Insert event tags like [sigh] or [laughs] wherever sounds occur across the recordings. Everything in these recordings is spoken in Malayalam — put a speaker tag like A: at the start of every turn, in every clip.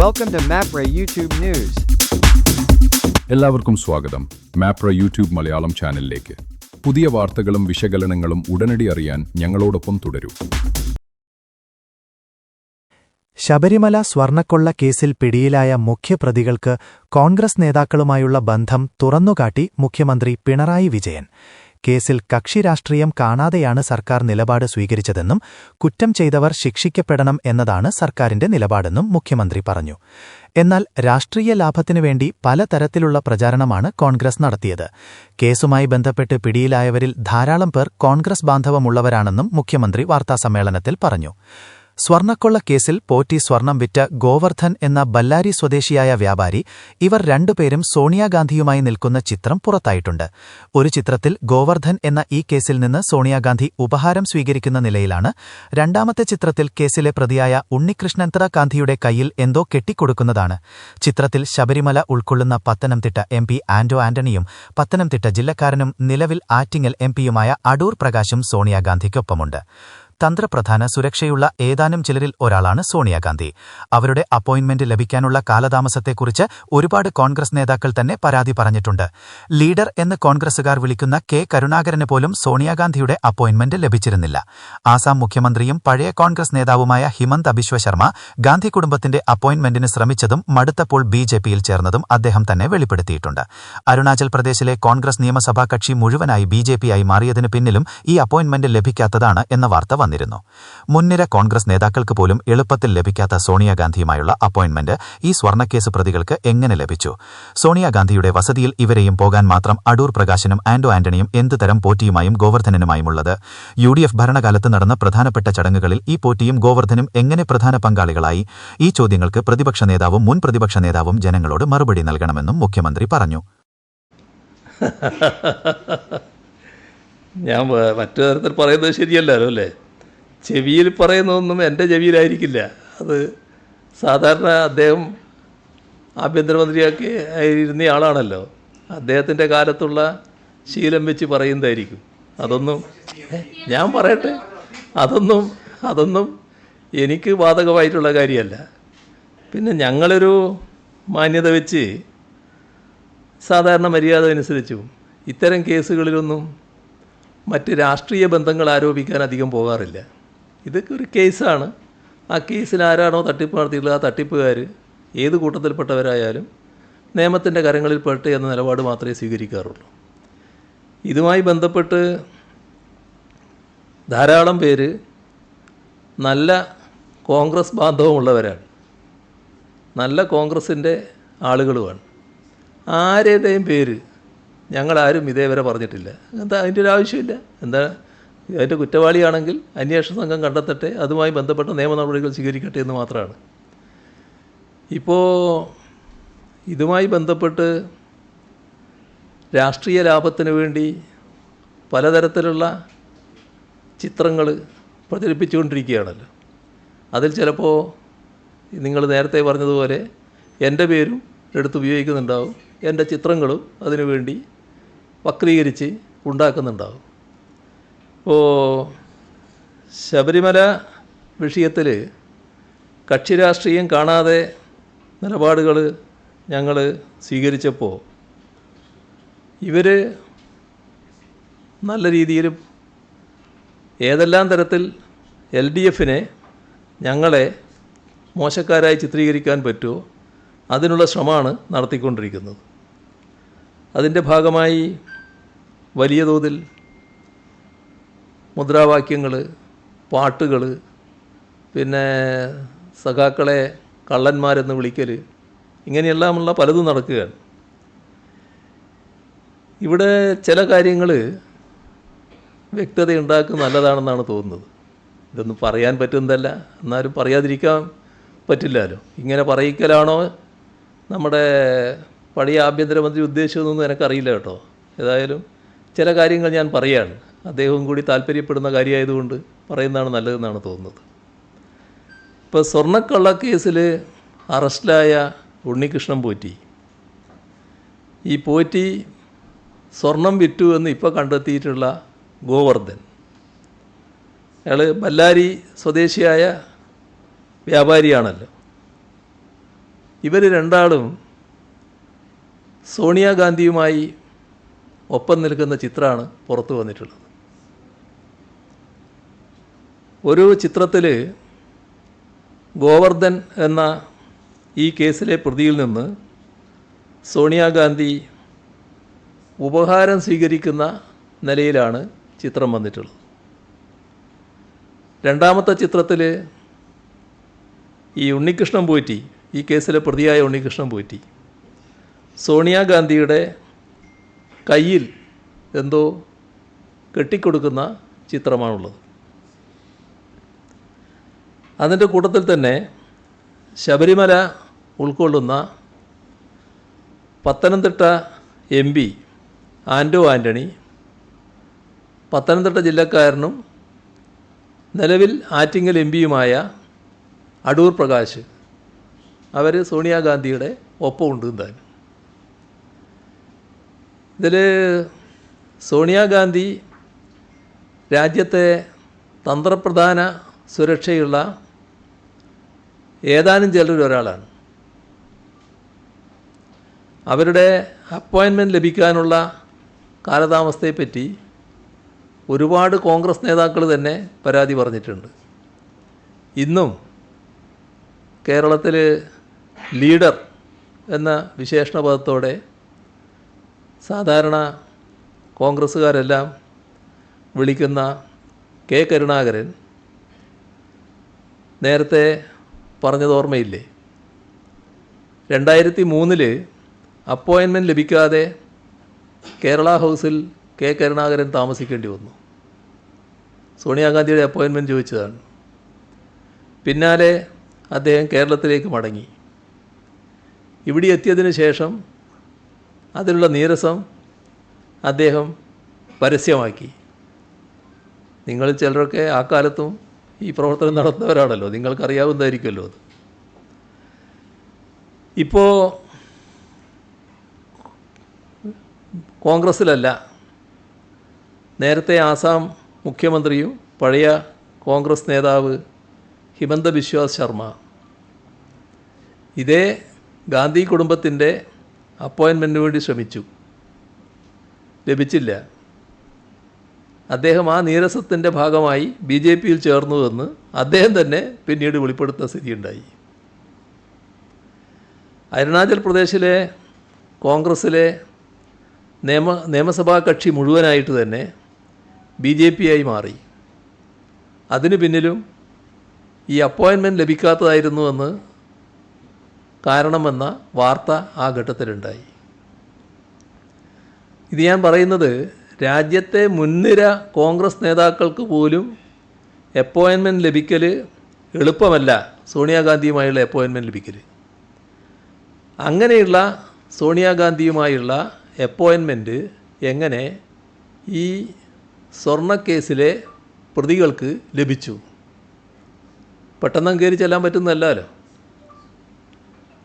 A: Welcome to MAPRA YouTube News.
B: എല്ലാവർക്കും സ്വാഗതം. മാപ്ര യൂട്യൂബ് മലയാളം ചാനലിലേക്ക്. പുതിയ വാർത്തകളും വിശകലനങ്ങളും ഉടനടി അറിയാൻ ഞങ്ങളോടൊപ്പം തുടരൂ.
C: ശബരിമല സ്വർണക്കൊള്ള കേസിൽ പിടിയിലായ മുഖ്യപ്രതികൾക്ക് കോൺഗ്രസ് നേതാക്കളുമായുള്ള ബന്ധം തുറന്നുകാട്ടി മുഖ്യമന്ത്രി പിണറായി വിജയൻ. കേസിൽ കക്ഷി രാഷ്ട്രീയം കാണാതെയാണ് സർക്കാർ നിലപാട് സ്വീകരിച്ചതെന്നും കുറ്റം ചെയ്തവർ ശിക്ഷിക്കപ്പെടണം എന്നതാണ് സർക്കാരിന്റെ നിലപാടെന്നും മുഖ്യമന്ത്രി പറഞ്ഞു. എന്നാൽ രാഷ്ട്രീയ ലാഭത്തിനുവേണ്ടി പലതരത്തിലുള്ള പ്രചാരണമാണ് കോൺഗ്രസ് നടത്തിയത്. കേസുമായി ബന്ധപ്പെട്ട് പിടിയിലായവരിൽ ധാരാളം പേർ കോൺഗ്രസ് ബാന്ധവമുള്ളവരാണെന്നും മുഖ്യമന്ത്രി വാർത്താസമ്മേളനത്തിൽ പറഞ്ഞു. കേസിൽ പോറ്റി സ്വർണം വിറ്റ ഗോവർദ്ധൻ എന്ന ബല്ലാരി സ്വദേശിയായ വ്യാപാരി ഇവർ രണ്ടുപേരും സോണിയാഗാന്ധിയുമായി നിൽക്കുന്ന ചിത്രം പുറത്തായിട്ടുണ്ട്. ഒരു ചിത്രത്തിൽ ഗോവർദ്ധൻ എന്ന ഈ കേസിൽ നിന്ന് സോണിയാഗാന്ധി ഉപഹാരം സ്വീകരിക്കുന്ന നിലയിലാണ്. രണ്ടാമത്തെ ചിത്രത്തിൽ കേസിലെ പ്രതിയായ ഉണ്ണികൃഷ്ണൻത്ര ഗാന്ധിയുടെ കയ്യിൽ എന്തോ കെട്ടിക്കൊടുക്കുന്നതാണ്. ചിത്രത്തിൽ ശബരിമല ഉൾക്കൊള്ളുന്ന പത്തനംതിട്ട എം പി ആന്റോ ആന്റണിയും പത്തനംതിട്ട ജില്ലക്കാരനും നിലവിൽ ആറ്റിങ്ങൽ എം പിയുമായ അടൂർ പ്രകാശും സോണിയാഗാന്ധിക്കൊപ്പമുണ്ട്. തന്ത്രപ്രധാന സുരക്ഷയുള്ള ഏതാനും ചിലരിൽ ഒരാളാണ് സോണിയാഗാന്ധി. അവരുടെ അപ്പോയിന്റ്മെന്റ് ലഭിക്കാനുള്ള കാലതാമസത്തെക്കുറിച്ച് ഒരുപാട് കോൺഗ്രസ് നേതാക്കൾ തന്നെ പരാതി പറഞ്ഞിട്ടുണ്ട്. ലീഡർ എന്ന് കോൺഗ്രസുകാർ വിളിക്കുന്ന കെ കരുണാകരന് പോലും സോണിയാഗാന്ധിയുടെ അപ്പോയിന്റ്മെന്റ് ലഭിച്ചിരുന്നില്ല. ആസാം മുഖ്യമന്ത്രിയും പഴയ കോൺഗ്രസ് നേതാവുമായ ഹിമന്ത് അബിശ്വ ശർമ്മ ഗാന്ധി കുടുംബത്തിന്റെ അപ്പോയിന്റ്മെന്റിന് ശ്രമിച്ചതും മടുത്തപ്പോൾ ബി ജെ പിയിൽ ചേർന്നതും അദ്ദേഹം തന്നെ വെളിപ്പെടുത്തിയിട്ടുണ്ട്. അരുണാചൽ പ്രദേശിലെ കോൺഗ്രസ് നിയമസഭാ കക്ഷി മുഴുവനായി ബി ജെ മാറിയതിനു പിന്നിലും ഈ അപ്പോയിന്റ്മെന്റ് ലഭിക്കാത്തതാണ് എന്ന വാർത്ത വന്നിരുന്നു. മുൻനിര കോൺഗ്രസ് നേതാക്കൾക്ക് പോലും എളുപ്പത്തിൽ ലഭിക്കാത്ത സോണിയാഗാന്ധിയുമായുള്ള അപ്പോയിന്റ്മെന്റ് ഈ സ്വർണക്കേസ് പ്രതികൾക്ക് എങ്ങനെ ലഭിച്ചു? സോണിയാഗാന്ധിയുടെ വസതിയിൽ ഇവരെയും പോകാൻ മാത്രം അടൂർ പ്രകാശനും ആന്റോ ആന്റണിയും എന്തുതരം പോറ്റിയുമായും ഗോവർദ്ധനനുമായുമുള്ളത് യു ഡി എഫ് ഭരണകാലത്ത് നടന്ന പ്രധാനപ്പെട്ട ചടങ്ങുകളിൽ ഈ പോറ്റിയും ഗോവർദ്ധനും എങ്ങനെ പ്രധാന പങ്കാളികളായി? ഈ ചോദ്യങ്ങൾക്ക് പ്രതിപക്ഷ നേതാവും മുൻ പ്രതിപക്ഷ നേതാവും ജനങ്ങളോട് മറുപടി നൽകണമെന്നും മുഖ്യമന്ത്രി പറഞ്ഞു. [laughs]
D: ഞാൻ മറ്റു തരത്തിൽ പറയുന്നത് ശരിയല്ലല്ലോ അല്ലേ? ചെവിയിൽ പറയുന്നതൊന്നും എന്റെ ചെവിയിലായിരിക്കില്ല. അത് സാധാരണ അദ്ദേഹം ആഭ്യന്തരമന്ത്രിയൊക്കെ ആയിരുന്ന ആളാണല്ലോ. അദ്ദേഹത്തിന്റെ കാലത്തുള്ള ശീലം വെച്ച് പറയുന്നതായിരിക്കും. അതൊന്നും ഞാൻ പറയട്ടെ. അതൊന്നും അതൊന്നും എനിക്ക് ബാധകമായിട്ടുള്ള കാര്യമല്ല. പിന്നെ ഞങ്ങളൊരു മാന്യത വെച്ച് സാധാരണ മര്യാദ അനുസരിച്ചും ഇത്തരം കേസുകളിലൊന്നും മറ്റ് രാഷ്ട്രീയ ബന്ധങ്ങൾ ആരോപിക്കാൻ അധികം പോകാറില്ല. ഇതൊക്കെ ഒരു കേസാണ്. ആ കേസിൽ ആരാണോ തട്ടിപ്പ് നടത്തിയിട്ടുള്ളത് ആ തട്ടിപ്പുകാർ ഏത് കൂട്ടത്തിൽപ്പെട്ടവരായാലും നിയമത്തിന്റെ കരങ്ങളിൽ പെട്ട് എന്ന നിലപാട് മാത്രമേ സ്വീകരിക്കാറുള്ളൂ. ഇതുമായി ബന്ധപ്പെട്ട് ധാരാളം പേര് നല്ല കോൺഗ്രസ് ബാന്ധവമുള്ളവരാണ്. നല്ല കോൺഗ്രസിന്റെ ആളുകളുമാണ്. ആരുടെയും പേര് ഞങ്ങളാരും ഇതേവരെ പറഞ്ഞിട്ടില്ല. എന്താ അതിന്റെ ഒരു ആവശ്യമില്ല. എന്താ അതിന്റെ കുറ്റവാളിയാണെങ്കിൽ അന്വേഷണ സംഘം കണ്ടെത്തട്ടെ അതുമായി ബന്ധപ്പെട്ട നിയമ നടപടികൾ സ്വീകരിക്കട്ടെ എന്ന് മാത്രമാണ്. ഇപ്പോൾ ഇതുമായി ബന്ധപ്പെട്ട് രാഷ്ട്രീയ ലാഭത്തിന് വേണ്ടി പലതരത്തിലുള്ള ചിത്രങ്ങൾ പ്രചരിപ്പിച്ചുകൊണ്ടിരിക്കുകയാണല്ലോ. അതിൽ ചിലപ്പോൾ നിങ്ങൾ നേരത്തെ പറഞ്ഞതുപോലെ എന്റെ പേരും എടുത്ത് ഉപയോഗിക്കുന്നുണ്ടാവും എന്റെ ചിത്രങ്ങളും അതിനുവേണ്ടി വക്രീകരിച്ച് ഉണ്ടാക്കുന്നുണ്ടാവും. ഇപ്പോൾ ശബരിമല വിഷയത്തിൽ കക്ഷി രാഷ്ട്രീയം കാണാതെ നിലപാടുകൾ ഞങ്ങൾ സ്വീകരിച്ചപ്പോൾ ഇവർ നല്ല രീതിയിൽ ഏതെല്ലാം തരത്തിൽ എൽ ഡി എഫിനെ ഞങ്ങളെ മോശക്കാരായി ചിത്രീകരിക്കാൻ പറ്റുമോ അതിനുള്ള ശ്രമമാണ് നടത്തിക്കൊണ്ടിരിക്കുന്നത്. അതിന്റെ ഭാഗമായി വലിയ തോതിൽ മുദ്രാവാക്യങ്ങൾ പാട്ടുകൾ പിന്നെ സഖാക്കളെ കള്ളന്മാരെന്ന് വിളിക്കൽ ഇങ്ങനെയെല്ലാമുള്ള പലതും നടക്കുകയാണ്. ഇവിടെ ചില കാര്യങ്ങൾ വ്യക്തത നല്ലതാണെന്നാണ് തോന്നുന്നത്. ഇതൊന്നും പറയാൻ പറ്റുന്നതല്ല. എന്നാലും പറയാതിരിക്കാൻ പറ്റില്ലല്ലോ. ഇങ്ങനെ പറയിക്കലാണോ നമ്മുടെ പഴയ ആഭ്യന്തരമന്ത്രി ഉദ്ദേശിച്ചതെന്നൊന്നും എനിക്കറിയില്ല കേട്ടോ. ഏതായാലും ചില കാര്യങ്ങൾ ഞാൻ പറയാണ്. അദ്ദേഹവും കൂടി താല്പര്യപ്പെടുന്ന കാര്യമായതുകൊണ്ട് പറയുന്നതാണ് നല്ലതെന്നാണ് തോന്നുന്നത്. ഇപ്പോൾ സ്വർണക്കള്ളക്കേസിൽ അറസ്റ്റിലായ ഉണ്ണികൃഷ്ണൻ പോറ്റി. ഈ പോറ്റി സ്വർണം വിറ്റു എന്ന് ഇപ്പോൾ കണ്ടെത്തിയിട്ടുള്ള ഗോവർദ്ധൻ. അയാൾ ബല്ലാരി സ്വദേശിയായ വ്യാപാരിയാണല്ലോ. ഇവർ രണ്ടാളും സോണിയാഗാന്ധിയുമായി ഒപ്പം നിൽക്കുന്ന ചിത്രമാണ് പുറത്തു വന്നിട്ടുള്ളത്. ഒരു ചിത്രത്തിൽ ഗോവർദ്ധൻ എന്ന ഈ കേസിലെ പ്രതിയിൽ നിന്ന് സോണിയാഗാന്ധി ഉപഹാരം സ്വീകരിക്കുന്ന നിലയിലാണ് ചിത്രം വന്നിട്ടുള്ളത്. രണ്ടാമത്തെ ചിത്രത്തിൽ ഈ ഉണ്ണികൃഷ്ണൻ പോറ്റി ഈ കേസിലെ പ്രതിയായ ഉണ്ണികൃഷ്ണൻ പോറ്റി സോണിയാഗാന്ധിയുടെ കയ്യിൽ എന്തോ കെട്ടിക്കൊടുക്കുന്ന ചിത്രമാണുള്ളത്. അതിന്റെ കൂട്ടത്തിൽ തന്നെ ശബരിമല ഉൾക്കൊള്ളുന്ന പത്തനംതിട്ട എം പി ആൻഡോ ആന്റണി പത്തനംതിട്ട ജില്ലക്കാരനും നിലവിൽ ആറ്റിങ്ങൽ എം പിയുമായ അടൂർ പ്രകാശ് അവർ സോണിയാഗാന്ധിയുടെ ഒപ്പമുണ്ട് എന്തായാലും. ഇതിൽ സോണിയാഗാന്ധി രാജ്യത്തെ തന്ത്രപ്രധാന സുരക്ഷയുള്ള ഏതാനും ചിലർ ഒരാളാണ്. അവരുടെ അപ്പോയിൻമെന്റ് ലഭിക്കാനുള്ള കാലതാമസത്തെപ്പറ്റി ഒരുപാട് കോൺഗ്രസ് നേതാക്കൾ തന്നെ പരാതി പറഞ്ഞിട്ടുണ്ട്. ഇന്നും കേരളത്തിൽ ലീഡർ എന്ന വിശേഷണ പദത്തോടെ സാധാരണ കോൺഗ്രസ്സുകാരെല്ലാം വിളിക്കുന്ന കെ കരുണാകരൻ നേരത്തെ പറഞ്ഞത് ഓർമ്മയില്ലേ? രണ്ടായിരത്തി മൂന്നിൽ അപ്പോയിൻമെന്റ് ലഭിക്കാതെ കേരള ഹൗസിൽ കെ കരുണാകരൻ താമസിക്കേണ്ടി വന്നു. സോണിയാഗാന്ധിയുടെ അപ്പോയിൻമെന്റ് ചോദിച്ചതാണ്. പിന്നാലെ അദ്ദേഹം കേരളത്തിലേക്ക് മടങ്ങി. ഇവിടെ എത്തിയതിന് ശേഷം അതിലുള്ള നീരസം അദ്ദേഹം പരസ്യമാക്കി. നിങ്ങൾ ചിലരൊക്കെ ആ കാലത്തും ഈ പ്രവർത്തനം നടത്തുന്നവരാണല്ലോ. നിങ്ങൾക്കറിയാവുന്നതായിരിക്കുമല്ലോ അത്. ഇപ്പോൾ കോൺഗ്രസ്സിലല്ല നേരത്തെ ആസാം മുഖ്യമന്ത്രിയും പഴയ കോൺഗ്രസ് നേതാവ് ഹിമന്ത ബിശ്വാസ് ശർമ്മ. ഇതേ ഗാന്ധി കുടുംബത്തിന്റെ അപ്പോയിൻമെന്റിന് വേണ്ടി ശ്രമിച്ചു. ലഭിച്ചില്ല. അദ്ദേഹം ആ നീരസത്തിന്റെ ഭാഗമായി ബി ജെ പിയിൽ ചേർന്നുവെന്ന് അദ്ദേഹം തന്നെ പിന്നീട് വെളിപ്പെടുത്തുന്ന സ്ഥിതിയുണ്ടായി. അരുണാചൽ പ്രദേശിലെ കോൺഗ്രസ്സിലെ നിയമ നിയമസഭാ കക്ഷി മുഴുവനായിട്ട് തന്നെ ബി ജെ പി ആയി മാറി. അതിനു പിന്നിലും ഈ അപ്പോയിൻമെന്റ് ലഭിക്കാത്തതായിരുന്നുവെന്ന് കാരണമെന്ന വാർത്ത ആ ഘട്ടത്തിലുണ്ടായി. ഇത് ഞാൻ പറയുന്നത് രാജ്യത്തെ മുൻനിര കോൺഗ്രസ് നേതാക്കൾക്ക് പോലും അപ്പോയിൻമെന്റ് ലഭിക്കൽ എളുപ്പമല്ല സോണിയാഗാന്ധിയുമായുള്ള അപ്പോയിൻമെന്റ് ലഭിക്കൽ അങ്ങനെയുള്ള സോണിയാഗാന്ധിയുമായുള്ള അപ്പോയിൻമെന്റ് എങ്ങനെ ഈ സ്വർണക്കേസിലെ പ്രതികൾക്ക് ലഭിച്ചു? പെട്ടെന്ന് കയറി ചെല്ലാൻ പറ്റുന്നതല്ലോ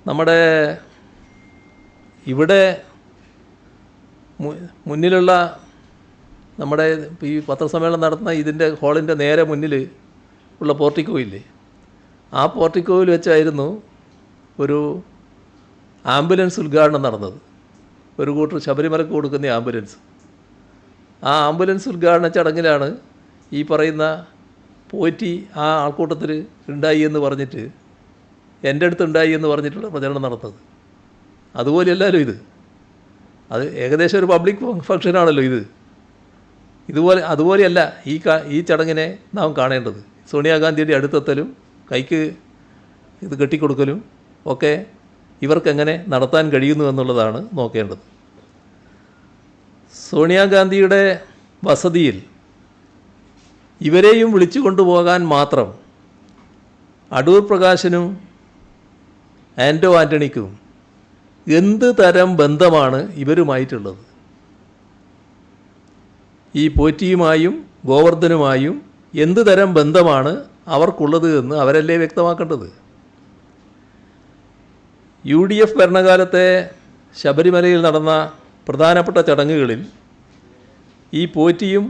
D: നമ്മുടെ ഇവിടെ മുന്നിലുള്ള നമ്മുടെ ഈ പത്രസമ്മേളനം നടത്തുന്ന ഇതിന്റെ ഹോളിന്റെ നേരെ മുന്നിൽ ഉള്ള പോർട്ടിക്കോ ഇല്ലേ ആ പോർട്ടിക്കോയിൽ വെച്ചായിരുന്നു ഒരു ആംബുലൻസ് ഉദ്ഘാടനം നടന്നത്. ഒരു കൂട്ടർ ശബരിമലക്ക് കൊടുക്കുന്ന ആംബുലൻസ്. ആ ആംബുലൻസ് ഉദ്ഘാടന ചടങ്ങിലാണ് ഈ പറയുന്ന പോറ്റി ആ ആൾക്കൂട്ടത്തിൽ ഉണ്ടായി എന്ന് പറഞ്ഞിട്ട് എന്റെ അടുത്ത് ഉണ്ടായി എന്ന് പറഞ്ഞിട്ടുള്ള പ്രചരണം നടത്തുന്നത് അതുപോലെയല്ലല്ലോ ഇത്. അത് ഏകദേശം ഒരു പബ്ലിക് ഫംഗ്ഷനാണല്ലോ ഇത്. ഇതുപോലെ അതുപോലെയല്ല ഈ ഈ ചടങ്ങിനെ നാം കാണേണ്ടത്. സോണിയാഗാന്ധിയുടെ അടുത്തെത്തലും കൈക്ക് ഇത് കെട്ടിക്കൊടുക്കലും ഒക്കെ ഇവർക്കെങ്ങനെ നടത്താൻ കഴിയുന്നു എന്നുള്ളതാണ് നോക്കേണ്ടത്. സോണിയാഗാന്ധിയുടെ വസതിയിൽ ഇവരെയും വിളിച്ചു കൊണ്ടുപോകാൻ മാത്രം അടൂർ പ്രകാശനും ആന്റോ ആന്റണിക്കും എന്ത് തരം ബന്ധമാണ് ഇവരുമായിട്ടുള്ളത്? ഈ പോറ്റിയുമായും ഗോവർദ്ധനുമായും എന്ത് തരം ബന്ധമാണ് അവർക്കുള്ളത് എന്ന് അവരല്ലേ വ്യക്തമാക്കേണ്ടത്? യു ഡി എഫ് ഭരണകാലത്തെ ശബരിമലയിൽ നടന്ന പ്രധാനപ്പെട്ട ചടങ്ങുകളിൽ ഈ പോറ്റിയും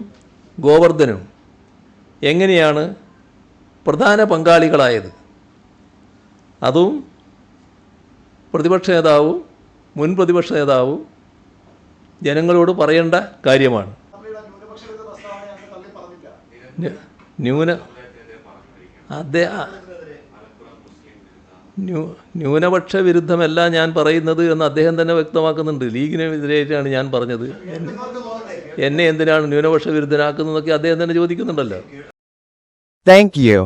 D: ഗോവർദ്ധനും എങ്ങനെയാണ് പ്രധാന പങ്കാളികളായത്? അതും പ്രതിപക്ഷ നേതാവും മുൻ പ്രതിപക്ഷ നേതാവും ജനങ്ങളോട് പറയേണ്ട കാര്യമാണ്. ന്യൂന. അതെ ന്യൂ ന്യൂനപക്ഷ വിരുദ്ധമല്ല ഞാൻ പറയുന്നത് എന്ന് അദ്ദേഹം തന്നെ വ്യക്തമാക്കുന്നുണ്ട്. ലീഗിനെതിരായിട്ടാണ് ഞാൻ പറഞ്ഞത്. എന്നെ എന്തിനാണ് ന്യൂനപക്ഷ വിരുദ്ധനാക്കുന്നതൊക്കെ അദ്ദേഹം തന്നെ ചോദിക്കുന്നുണ്ടല്ലോ.
A: Thank you.